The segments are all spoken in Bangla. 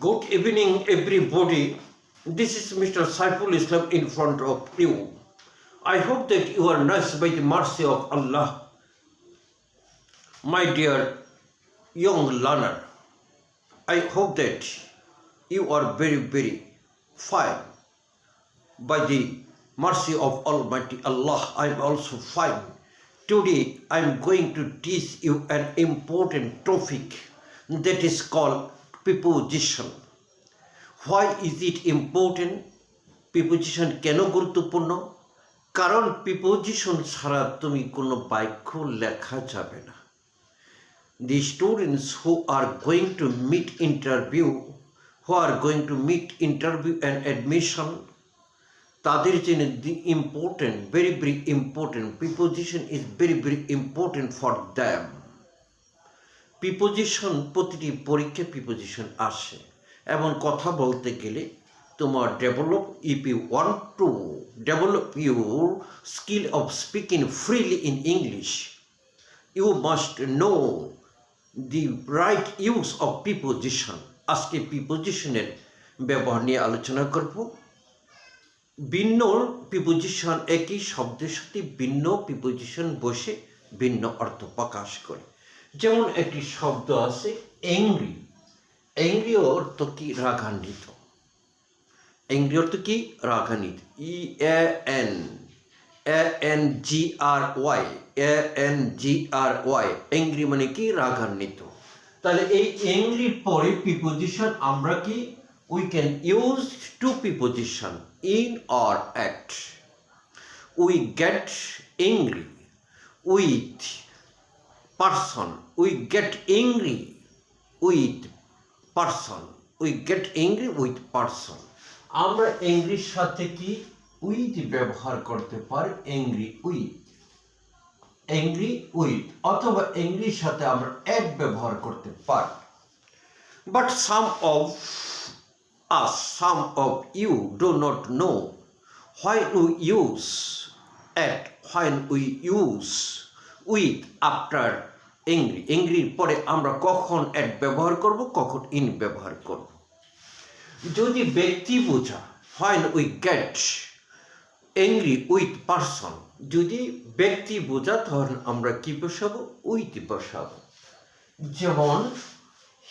Good evening, everybody. This is Mr. Saiful Islam in front of you. I hope that you are nice by the mercy of Allah. My dear young learner, I hope that you are very, very fine. By the mercy of Almighty Allah, I am also fine. Today, I am going to teach you an important topic that is called preposition. Why is it important? Preposition কেন গুরুত্বপূর্ণ কারণ প্রিপোজিশন ছাড়া তুমি কোনো বাক্য লেখা যাবে না the students who are going to meet interview who are going to meet interview and admission তাদের জন্য the important very very important preposition is very very important for them preposition প্রতিটি পরীক্ষায় প্রিপোজিশন আসে। এমন কথা বলতে গেলে তোমার develop if you want to develop your skill of speaking freely in English you must know the right use of preposition আজকে প্রিপোজিশনের ব্যবহার নিয়ে আলোচনা করব। ভিন্ন প্রিপোজিশন একই, শব্দের সাথে ভিন্ন প্রিপোজিশন বসে ভিন্ন অর্থ প্রকাশ করে। যেমন একটি শব্দ আছে, এংরি। এংরি অর্থ কি? রাগান্বিত। এংরি অর্থ কি? রাগান্বিত। E N A N G R Y A N G R Y angry মানে কি? রাগান্বিত। তাহলে এই এংরির পরে প্রিপোজিশন আমরা কি? We can use two preposition in or at we get angry with person we get angry with person we get angry with person আমরা এংরির সাথে কি? উইথ ব্যবহার করতে পারি এংরি উইথ এংরি উইথ অথবা এংরির সাথে আমরা এক ব্যবহার করতে পারি। But some of us some of you do not know when we use at when we use with after angry এংরির পরে আমরা কখন অ্যাড ব্যবহার করব? কখন ইন ব্যবহার করব? যদি ব্যক্তি বোঝা হয় we get angry with person যদি ব্যক্তি বোঝা, তখন আমরা কি বসাবো? উইথ বসাবো। যেমন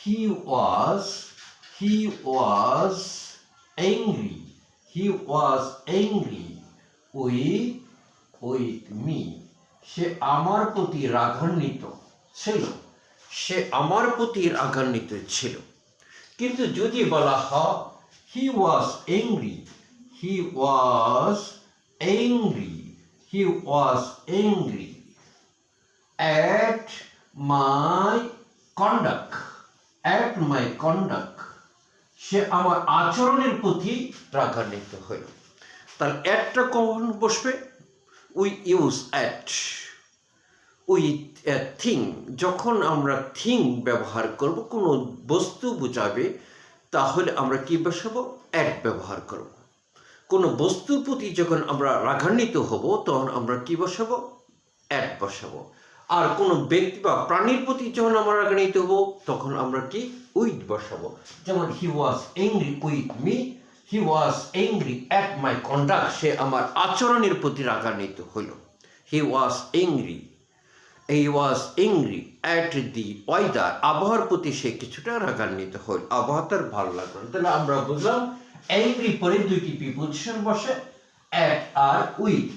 he was he was angry he was angry with with me সে আমার প্রতি রাগান্বিত ছিল। সে আমার প্রতি রাগান্বিত ছিল। কিন্তু যদি বলা হয় he was angry he was angry he was angry at my conduct at my conduct সে আমার আচরণের প্রতি রাগান্বিত হইল তার একটা কখন বসবে we use at with a thing যখন আমরা থিং ব্যবহার করব, কোনো বস্তু বোঝাবে, তাহলে আমরা কী বসাবো? অ্যাট ব্যবহার করব। কোনো বস্তুর প্রতি যখন আমরা রাগান্বিত হব, তখন আমরা কী বসাবো? অ্যাট বসাবো। আর কোনো ব্যক্তি বা প্রাণীর প্রতি যখন আমরা রাগান্বিত হব, তখন আমরা কি? উইথ বসাবো। যেমন he was angry with me he was angry at my conduct সে আমার আচরণের প্রতি রাগান্বিত হইল he was angry he was angry at the weather আবহাওয়ার প্রতি সে কিছুটা রাগান্বিত হইল আবহাওয়া তার ভালো লাগল। তাহলে আমরা বুঝলাম এংরি পরে দুইটি প্রিপোজিশন বসে? অ্যাট আর উইথ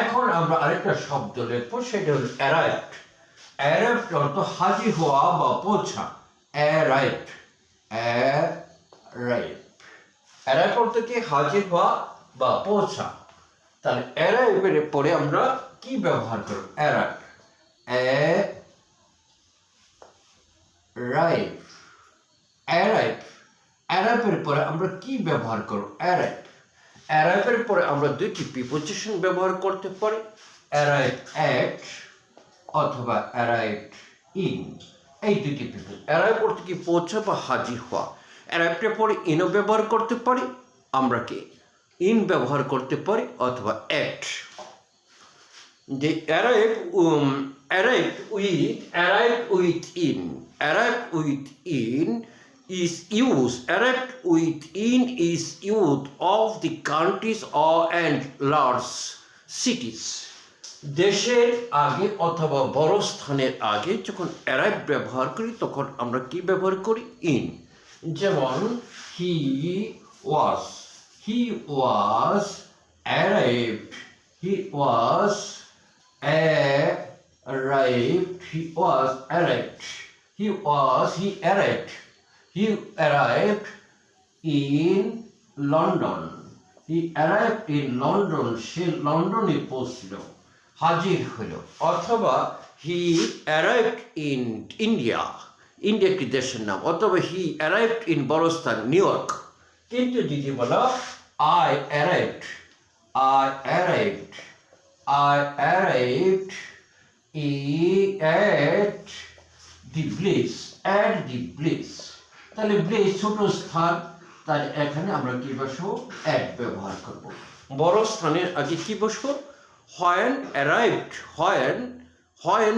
এখন আমরা আরেকটা শব্দ লিখব সেটা হল অ্যারাইভড অ্যারাইভড অর্থ হাজির হওয়া বা পৌঁছা। অ্যারাইভড অ্যারাইভ অ্যারাইভ অর্থ কি হাজির হওয়া বা পৌঁছা। তাহলে অ্যারাইভের পরে আমরা কি ব্যবহার করব? অ্যারাইভ অ্যারাইভ অ্যারাইভ অ্যারাইভের পরে আমরা কি ব্যবহার করব? অ্যারাইভ অ্যারাইভের পরে আমরা দুইটি প্রিপোজিশন ব্যবহার করতে পারি। অ্যারাইভ অ্যাট অথবা অ্যারাইভ ইন। এই দুইটি প্রিপোজিশন অ্যারাইভ অর্থ কি পৌঁছা বা হাজির হওয়া। অ্যারাইভের পরে ইনও ব্যবহার করতে পারি, আমরা কি ইন ব্যবহার করতে পারি অথবা অ্যাট যে arrive arrive with arrive with in arrive with in is used arrived within is youth of the countries or and large cities. দেশের আগে অথবা বড় স্থানের আগে যখন অ্যারাইভ ব্যবহার করি, তখন আমরা কি ব্যবহার করি? ইন যেমন he was he was arrive he was arrive he was arrive he was he arrive he arrive in London he arrive in London সে লন্ডনে পৌঁছল, হাজির হইল অথবা he arrive in India India একটি দেশের নাম, অথবা হি অ্যারাইভড ইন বড়স্থান নিউ ইয়র্ক কিন্তু যদি বলো I arrived I arrived I arrived ই at the place, at the place. তাহলে প্লেস ছোট স্থান তাই এখানে আমরা কি বসবো? অ্যাট ব্যবহার করব। বড় স্থানের আগে কি বসবো? When arrived, when when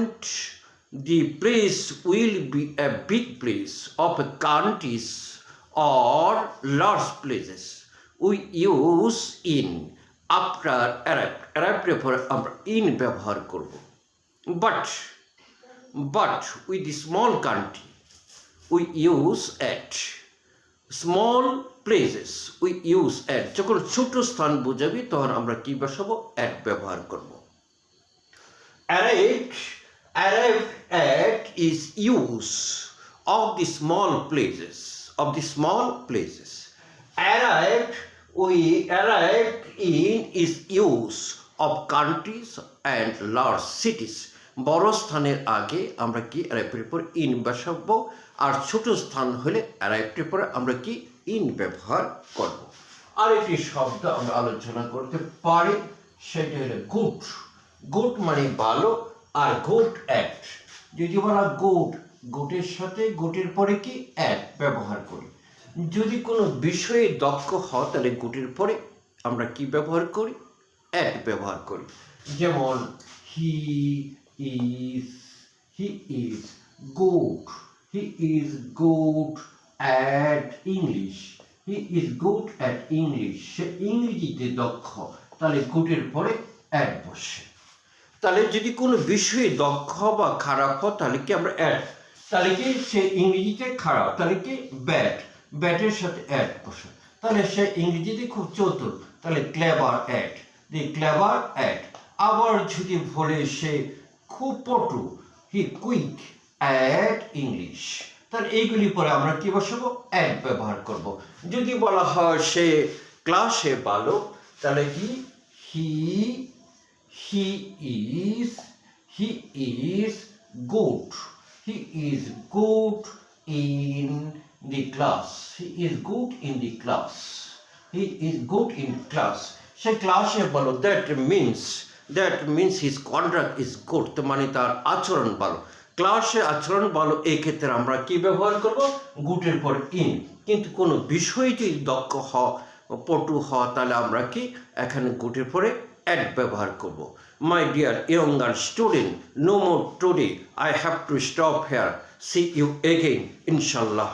the place will be a big place of a countries or large places we use in after arrived এর পরে আমরা in ব্যবহার করব but but with the small country we use at small places we use at যখন ছোট স্থান বোঝাবি তখন কি বসাবো at ব্যবহার করব arrived arrived at is use of the small places of the small places arrived we arrived in is use of countries and large cities বড় স্থানের আগে আমরা কি অ্যারাইভের পর ইন বসাবো আর ছোট স্থান হলে অ্যারাইভের পরে আমরা কি ইন ব্যবহার করব আর একটি শব্দ আমরা আলোচনা করতে পারি সেটা হলো গুড গুড মানে ভালো আর গোট অ্যাক্ট যদি বলা গুড গোটের সাথে গোটের পরে কি? অ্যাড ব্যবহার করি। যদি কোনো বিষয়ে দক্ষ হও, তাহলে গোটের পরে আমরা কি ব্যবহার করি? অ্যাড ব্যবহার করি। যেমন he is he is good he is good at English he is good at English সে ইংরেজিতে দক্ষ। তাহলে গুটের পরে অ্যাড বসে। তাহলে যদি কোনো বিষয়ে দক্ষ বা খারাপ হয় তাহলে কি আমরা অ্যাড তাহলে কি সে ইংরেজিতে খারাপ, তাহলে কি ব্যাট ব্যাটের সাথে অ্যাড বসে। তাহলে সে ইংরেজিতে খুব চতুর, তাহলে clever at the clever at আবার যদি বলে সে খুব পটু হি কুইক অ্যাট ইংলিশ তাহলে এইগুলি পরে আমরা কি বসাবো? অ্যাড ব্যবহার করব। যদি বলা হয় সে ক্লাসে ভালো, তাহলে কি? হি he is he is good. He is good in the class. He is good in the class. He is good in class. সে ক্লাসে বলো that means that means his conduct is good মানে তার আচরণ ভালো। ক্লাসে আচরণ ভালো এই ক্ষেত্রে আমরা কি ব্যবহার করব? গুটের পর ইন কিন্তু কোনো বিষয়ে যদি দক্ষ হ, পটু হ, তাহলে আমরা কি এখানে গুটের পরে অ্যাড ব্যবহার করব। My dear younger student no more today I have to stop here see you again ইনশাল্লাহ